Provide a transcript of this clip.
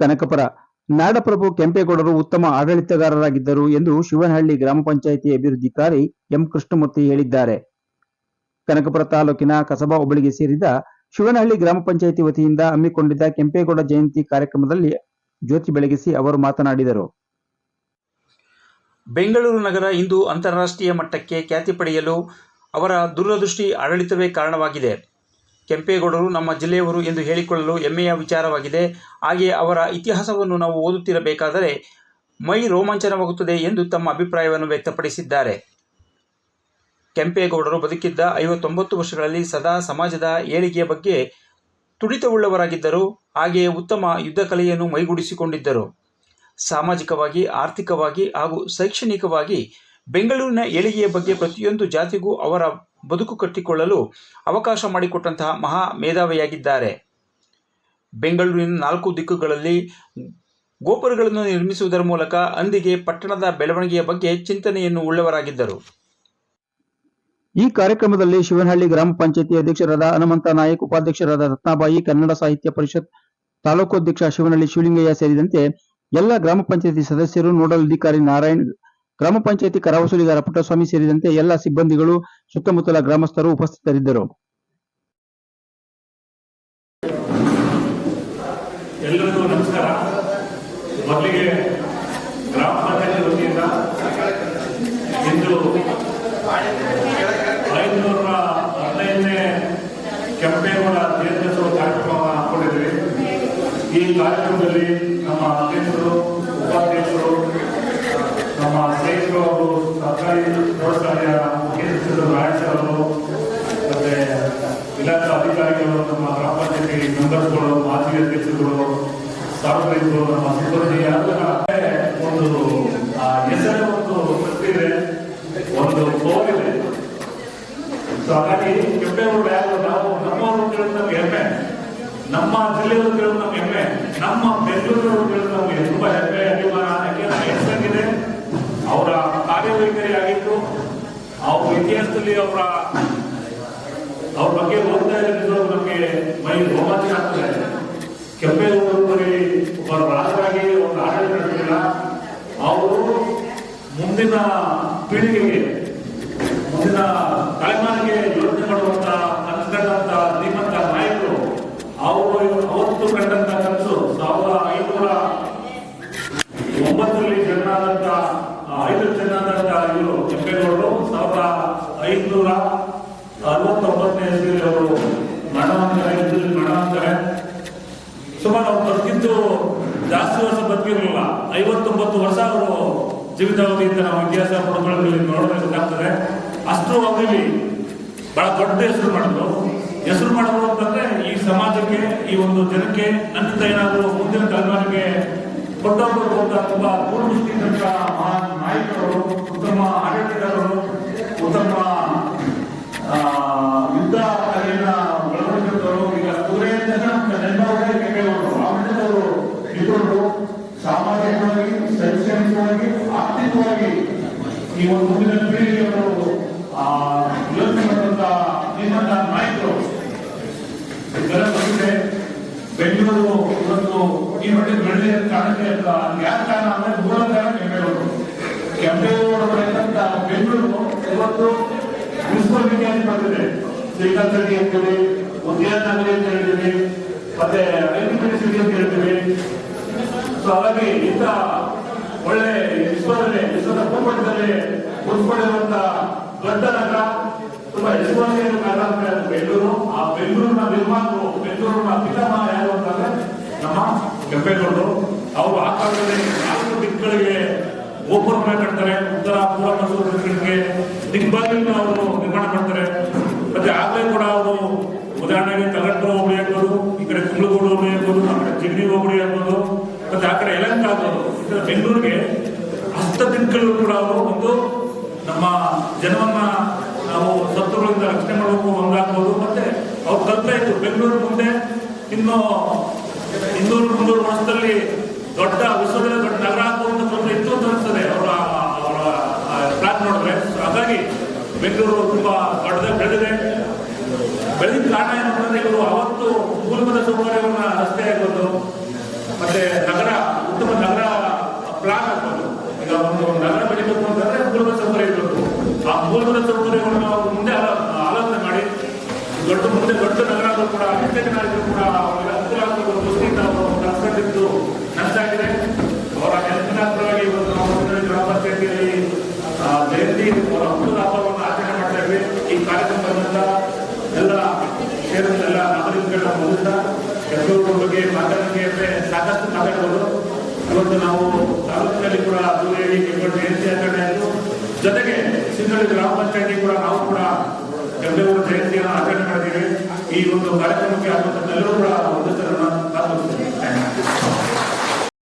ಕನಕಪುರ. ನಾಡಪ್ರಭು ಕೆಂಪೇಗೌಡರು ಉತ್ತಮ ಆಡಳಿತಗಾರರಾಗಿದ್ದರು ಎಂದು ಶಿವನಹಳ್ಳಿ ಗ್ರಾಮ ಪಂಚಾಯಿತಿ ಅಭಿವೃದ್ಧಿಕಾರಿ ಎಂ ಕೃಷ್ಣಮೂರ್ತಿ ಹೇಳಿದ್ದಾರೆ. ಕನಕಪುರ ತಾಲೂಕಿನ ಕಸಬಾ ಹೋಬಳಿಗೆ ಸೇರಿದ ಶಿವನಹಳ್ಳಿ ಗ್ರಾಮ ಪಂಚಾಯಿತಿ ವತಿಯಿಂದ ಹಮ್ಮಿಕೊಂಡಿದ್ದ ಕೆಂಪೇಗೌಡ ಜಯಂತಿ ಕಾರ್ಯಕ್ರಮದಲ್ಲಿ ಜ್ಯೋತಿ ಬೆಳಗಿಸಿ ಅವರು ಮಾತನಾಡಿದರು. ಬೆಂಗಳೂರು ನಗರ ಇಂದು ಅಂತಾರಾಷ್ಟ್ರೀಯ ಮಟ್ಟಕ್ಕೆ ಖ್ಯಾತಿ ಪಡೆಯಲು ಅವರ ದೂರದೃಷ್ಟಿ ಆಡಳಿತವೇ ಕಾರಣವಾಗಿದೆ. ಕೆಂಪೇಗೌಡರು ನಮ್ಮ ಜಿಲ್ಲೆಯವರು ಎಂದು ಹೇಳಿಕೊಳ್ಳಲು ಹೆಮ್ಮೆಯ ವಿಚಾರವಾಗಿದೆ. ಹಾಗೆಯೇ ಅವರ ಇತಿಹಾಸವನ್ನು ನಾವು ಓದುತ್ತಿರಬೇಕಾದರೆ ಮೈ ರೋಮಾಂಚನವಾಗುತ್ತದೆ ಎಂದು ತಮ್ಮ ಅಭಿಪ್ರಾಯವನ್ನು ವ್ಯಕ್ತಪಡಿಸಿದ್ದಾರೆ. ಕೆಂಪೇಗೌಡರು ಬದುಕಿದ್ದ ಐವತ್ತೊಂಬತ್ತು ವರ್ಷಗಳಲ್ಲಿ ಸದಾ ಸಮಾಜದ ಏಳಿಗೆಯ ಬಗ್ಗೆ ತುಡಿತವುಳ್ಳವರಾಗಿದ್ದರು. ಹಾಗೆಯೇ ಉತ್ತಮ ಯುದ್ಧ ಕಲೆಯನ್ನು ಮೈಗೂಡಿಸಿಕೊಂಡಿದ್ದರು. ಸಾಮಾಜಿಕವಾಗಿ, ಆರ್ಥಿಕವಾಗಿ ಹಾಗೂ ಶೈಕ್ಷಣಿಕವಾಗಿ ಬೆಂಗಳೂರಿನ ಏಳಿಗೆಯ ಬಗ್ಗೆ ಪ್ರತಿಯೊಂದು ಜಾತಿಗೂ ಅವರ ಬದುಕು ಕಟ್ಟಿಕೊಳ್ಳಲು ಅವಕಾಶ ಮಾಡಿಕೊಟ್ಟಂತಹ ಮಹಾ ಮೇಧಾವಿಯಾಗಿದ್ದಾರೆ. ಬೆಂಗಳೂರಿನ ನಾಲ್ಕು ದಿಕ್ಕುಗಳಲ್ಲಿ ಗೋಪುರಗಳನ್ನು ನಿರ್ಮಿಸುವುದರ ಮೂಲಕ ಅಂದಿಗೆ ಪಟ್ಟಣದ ಬೆಳವಣಿಗೆಯ ಬಗ್ಗೆ ಚಿಂತನೆಯನ್ನು ಉಳ್ಳವರಾಗಿದ್ದರು. ಈ ಕಾರ್ಯಕ್ರಮದಲ್ಲಿ ಶಿವನಹಳ್ಳಿ ಗ್ರಾಮ ಪಂಚಾಯತಿ ಅಧ್ಯಕ್ಷರಾದ ಹನುಮಂತ ನಾಯಕ್, ಉಪಾಧ್ಯಕ್ಷರಾದ ರತ್ನಾಬಾಯಿ, ಕನ್ನಡ ಸಾಹಿತ್ಯ ಪರಿಷತ್ ತಾಲೂಕು ಅಧ್ಯಕ್ಷ ಶಿವನಹಳ್ಳಿ ಶಿವಲಿಂಗಯ್ಯ ಸೇರಿದಂತೆ ಎಲ್ಲ ಗ್ರಾಮ ಪಂಚಾಯತಿ ಸದಸ್ಯರು, ನೋಡಲ್ ಅಧಿಕಾರಿ ನಾರಾಯಣ್ ಗ್ರಾಮ ಪಂಚಾಯಿತಿ ಕರವಸೂಲಿಗಾರ ಪುಟ್ಟಸ್ವಾಮಿ ಸೇರಿದಂತೆ ಎಲ್ಲ ಸಿಬ್ಬಂದಿಗಳು ಸುತ್ತಮುತ್ತಲ ಗ್ರಾಮಸ್ಥರು ಉಪಸ್ಥಿತರಿದ್ದರು. ಎಲ್ಲರಿಗೂ ನಮಸ್ಕಾರ. ಮೊದಲಿಗೆ ಗ್ರಾಮ ಪಂಚಾಯತಿ ವತಿಯಿಂದ ಇಂದು ಐನೂರ ಹದಿನೈದನೇ ಕೆಂಪೇಗೌಡ ಜಯಂತ್ಯೋತ್ಸವ ಕಾರ್ಯಕ್ರಮ ಹಾಕೊಂಡಿದ್ವಿ ಈ ಕಾರ್ಯಕ್ರಮದಲ್ಲಿ ಇಲಾಖಾ ಅಧಿಕಾರಿಗಳು ನಮ್ಮ ಗ್ರಾಮ ಪಂಚಾಯತಿ ಮೆಂಬರ್ಸ್ಗಳು ಮಾಜಿ ಅಧ್ಯಕ್ಷರುಗಳು, ಸಾರ್ವಜನಿಕರು, ನಮ್ಮ ಸಿಬ್ಬಂದಿ ಎಲ್ಲರ ಒಂದು ಹೆಸರೇ ಒಂದು ಗೊತ್ತಿದೆ ಒಂದು ಕೋವಿದೆ ಸೊ ಹಾಗಾಗಿ ಕೆಂಪೇಗೌಡ ಯಾರು? ನಾವು ನಮ್ಮವರು ಕೇಳಿದ ನಮ್ಗೆ ಹೆಮ್ಮೆ. ನಮ್ಮ ಜಿಲ್ಲೆಯವರು ಕೇಳಿದ ನಮ್ಗೆ ಹೆಮ್ಮೆ. ನಮ್ಮ ಬೆಂಗಳೂರವರು ಕೇಳಿದ ನಮ್ಗೆ ತುಂಬಾ ಹೆಮ್ಮೆ ಯಾಕೆಂದ್ರೆ ಹೆಸರಾಗಿದೆ ಅವರ ಕಾರ್ಯವೈಖರಿ ಆಗಿತ್ತು. ಅವ್ರ ಇತಿಹಾಸದಲ್ಲಿ ಅವರ ಅವ್ರ ಬಗ್ಗೆ ಓದ್ತಾ ಇರೋದು ನಮಗೆ ಮೈ ರೋಮಾಂಚನ ಆಗ್ತದೆ. ಕೆಂಪೇಗೌಡರು ಬರೀ ಒಬ್ಬ ರಾಜರಾಗಿ ಒಂದು ಆಡಳಿತ ನಡೆಸಿಲ್ಲ. ಅವರು ಮುಂದಿನ ಪೀಳಿಗೆಗೆ, ಮುಂದಿನ ತಲೆಮಾರಿಗೆ ಯೋಚನೆ ಮಾಡುವಂತ ಕನಸುಗಳಂತ ಶ್ರೀಮಂತ ನಾಯಕರು, ಅವರು ಅವತ್ತು ಕಂಡಂತ ಕನಸು, ಸಾವಿರದ ಐನೂರ ಒಂಬತ್ತರಲ್ಲಿ ಜನ್ಮಾದಂತ ಐದು ಜನ್ಮಾದಂತ ಇವರು ಕೆಂಪೇಗೌಡರು. ಸಾವಿರದ ಐನೂರ ಅರವತ್ತೊಂಬತ್ತನೇ ಇಸ್ವಿಯಲ್ಲಿ ಅವರು ಮರಣವಂತಾರೆ ಯುದ್ಧದಲ್ಲಿ ಮರಣವಂತಾರೆ ಸುಮಾರು ಅವ್ರು ಬದುಕಿದ್ದು ಜಾಸ್ತಿ ವರ್ಷ ಬದುಕಿರಲಿಲ್ಲ. ಐವತ್ತೊಂಬತ್ತು ವರ್ಷ ಅವರು ಜೀವಿತಾವಧಿ ಅಂತ ನಾವು ಇತಿಹಾಸ ಪುಟಗಳಲ್ಲಿ ನೋಡಬೇಕಾಗ್ತದೆ. ಅಷ್ಟು ಅವರಲ್ಲಿ ಬಹಳ ದೊಡ್ಡ ಹೆಸರು ಮಾಡಿದ್ರು. ಹೆಸರು ಮಾಡಿದ್ರು ಅಂತಂದ್ರೆ ಈ ಸಮಾಜಕ್ಕೆ, ಈ ಒಂದು ಜನಕ್ಕೆ, ನನ್ನಿಂದ ಏನಾದರೂ ಮುಂದಿನ ತಲೆಮಾರಿಗೆ ಕೊಟ್ಟೋಗ್ಬೇಕು ಅಂತ ತುಂಬಾ ದೂರದೃಷ್ಟಿಯಿಂದ ಮಹಾನ್ ನಾಯಕರು ಉತ್ತಮ ಆಡಳಿತಗಾರರು ಉತ್ತಮ ಆ, ಯುದ್ಧ ಕಲೆಯನ್ನ ಒಳಗೊಂಡಿದ್ದವರು ಈಗ ಸೂರ್ಯನ ನೆನಪಾಗಿ ಕೆಂಪೇಗೌಡರು ಆಮೇಲೆ ನಿಪುಣರು ಸಾಮಾಜಿಕವಾಗಿ ಶೈಕ್ಷಣಿಕವಾಗಿ ಈ ಒಂದು ಮುಂದಿನ ಪೀಳಿಗೆಯವರು ಯೋಚನೆ ಮಾಡುವಂತ ನಾಯಕರು ಬಂದಿದೆ ಬೆಂಗಳೂರು ಇವತ್ತು ಈ ಮಟ್ಟಿಗೆ ಬೆಳೆದ ಕಾರಣಕ್ಕೆ ಅಂತ ಯಾಕೆ ಕಾರಣ ಅಂದ್ರೆ ಮೂಲ ಕಾರಣ ಕೆಂಪೇಗೌಡರು ಕೆಂಪೇಗೌಡರು ಬೆಳೆದಂತ ಬೆಂಗಳೂರು ಇವತ್ತು ವಿಶ್ವವಿಖ್ಯಾತಿ ಪಡೆದಿದೆ ಶ್ರೀಕಾಂತ್ ರೆಡ್ಡಿ ಅಂತೇಳಿ ಉದ್ಯಾನಗರಿ ಅಂತ ಹೇಳ್ತೀವಿ, ಮತ್ತೆ ಐದು ಸಿಟಿ ಅಂತ ಹೇಳ್ತೀವಿ. ಸೊ ಹಾಗಾಗಿ ಇಂಥ ಒಳ್ಳೆ ವಿಶ್ವದಲ್ಲಿ, ವಿಶ್ವದ ಭೂಪಟದಲ್ಲಿ ಉಳಿಸ್ಕೊಂಡಿರುವಂತ ದೊಡ್ಡ ನಗರ. ತುಂಬಾ ಯಶಸ್ವಿಯನ್ನು ಬೆಂಗಳೂರು. ಆ ಬೆಂಗಳೂರಿನ ನಿರ್ಮಾತೃ, ಬೆಂಗಳೂರಿನ ಪಿತಾಮಹ ಯಾರು ಅಂತಂದ್ರೆ ನಮ್ಮ ಕೆಂಪೇಗೌಡರು. ಅವರು ಆ ಕಾಲದಲ್ಲಿ ನಾಲ್ಕು ದಿಕ್ಕುಗಳಿಗೆ ಗೋಪುರ ಕಟ್ತಾರೆ ಉತ್ತರ, ಪೂರ್ವ ಮತ್ತು ದಿಕ್ಕಿಗೆ ದಿಗ್ಬಾಗಿಲನ್ನು ಅವರು ನಿರ್ಮಾಣ ಮಾಡ್ತಾರೆ. ಮತ್ತೆ ಆಗಲೇ ಕೂಡ ಅವರು ಉದಾಹರಣೆಗೆ ತಗಟ್ಟು ಹೋಬಳಿ ಆಗ್ಬೋದು, ಈ ಕಡೆ ಕುಂಬ್ಳಗೂಡು ಹೋಬಳಿ ಆಗ್ಬೋದು ಆ ಕಡೆ ಜಿಗಣಿ ಹೋಬಳಿ ಆಗ್ಬೋದು. ಮತ್ತೆ ಆ ಕಡೆ ಎಲಂಕ ಆಗ್ಬೋದು. ಬೆಂಗಳೂರಿಗೆ ಹಸ್ತ ಕೂಡ ಅವರು ಒಂದು ನಮ್ಮ ಜನವನ್ನ ನಾವು ಸತ್ತುಗಳಿಂದ ರಕ್ಷಣೆ ಮಾಡಬೇಕು ಒಂದಾಗ್ಬೋದು ಮತ್ತೆ ಅವ್ರು ಕಲ್ತಾ ಇತ್ತು ಬೆಂಗಳೂರು ಮುಂದೆ ಇನ್ನು ಇನ್ನೂರು ಮುನ್ನೂರು ವರ್ಷದಲ್ಲಿ ದೊಡ್ಡ ವಿಶ್ವದಲ್ಲಿ ದೊಡ್ಡ ನಗರ ಆಗುವಂತ ತೊಂದರೆ ಇತ್ತು ಅಂತ ಅನಿಸ್ತದೆ ಅವರ ಅವರ ಪ್ಲಾನ್ ನೋಡಿದ್ರೆ. ಹಾಗಾಗಿ ಬೆಂಗಳೂರು ತುಂಬಾ ದೊಡ್ಡದಾಗಿ ಬೆಳೆದಿದೆ. ಬೆಳೆದಿದ್ದ ಕಾರಣ ಏನಂತಂದ್ರೆ ಇವರು ಅವತ್ತು ಮೂಲಭೂತ ಸೌಕರ್ಯಗಳನ್ನ ರಸ್ತೆ ಆಗ್ಬೋದು ಮತ್ತೆ ನಗರ, ಉತ್ತಮ ನಗರ ಪ್ಲಾನ್ ಹಾಕೋದು ನಗರ ಬೆಳಿಬೇಕು ಅಂತಂದ್ರೆ ಮೂಲಭೂತ ಸೌಕರ್ಯ ಇರಬೇಕು. ಆ ಮೂಲಭೂತ ಸೌಕರ್ಯಗಳನ್ನು ಮುಂದೆ ಆಲೋ- ಆಲೋಚನೆ ಮಾಡಿ. ದೊಡ್ಡ ಮುಂದೆ ದೊಡ್ಡ ನಗರಗಳು ಕೂಡ ಎಷ್ಟೇ ಜನ ಕೂಡ ಅವರಿಗೆ ಅನುಕೂಲ ಆಗಬೇಕು ದೃಷ್ಟಿಯಿಂದ ಅವರು ಕಲ್ಸ್ಕೊಂಡಿದ್ದು ಆಗಿದೆ ಅವರ ನೆನಪಿನಾರ್ಥವಾಗಿ ಇವತ್ತು ನಾವು ಗ್ರಾಮ ಪಂಚಾಯತಿಯಲ್ಲಿ ಜಯಂತಿ, ಅವರ ಹಬ್ಬವನ್ನು ಆಚರಣೆ ಮಾಡ್ತಾ ಇದ್ವಿ. ಈ ಕಾರ್ಯಕ್ರಮ ಬಂದಂತ ಎಲ್ಲ ಕ್ಷೇತ್ರದ ಎಲ್ಲ ನಾಗರಿಕಗಳ ಮೂಲಕ ಎಲ್ಲರೂ ಬಗ್ಗೆ ಮಾತಾಡೋಕ್ಕೆ ಅಂದ್ರೆ ಸಾಕಷ್ಟು ಮಾತಾಡ್ಬೋದು. ಇವತ್ತು ನಾವು ತಾಲೂಕಿನಲ್ಲಿ ಕೂಡ ದೂರೇಳಿ ಕೆಂಗಲ್ ಜಯಂತಿ ಆಚರಣೆ ಆಯಿತು ಜೊತೆಗೆ ಸಿಂಗಳಿ ಗ್ರಾಮ ಪಂಚಾಯತಿ ಕೂಡ ನಾವು ಕೂಡ ಕೆಂಪೇಗೌಡ ಜಯಂತಿಯನ್ನು ಆಚರಣೆ ಮಾಡಿದ್ದೀವಿ. ಈ ಒಂದು ಕಾರ್ಯಕ್ರಮಕ್ಕೆ ಆಗುವಂತ ಎಲ್ಲರೂ ಕೂಡ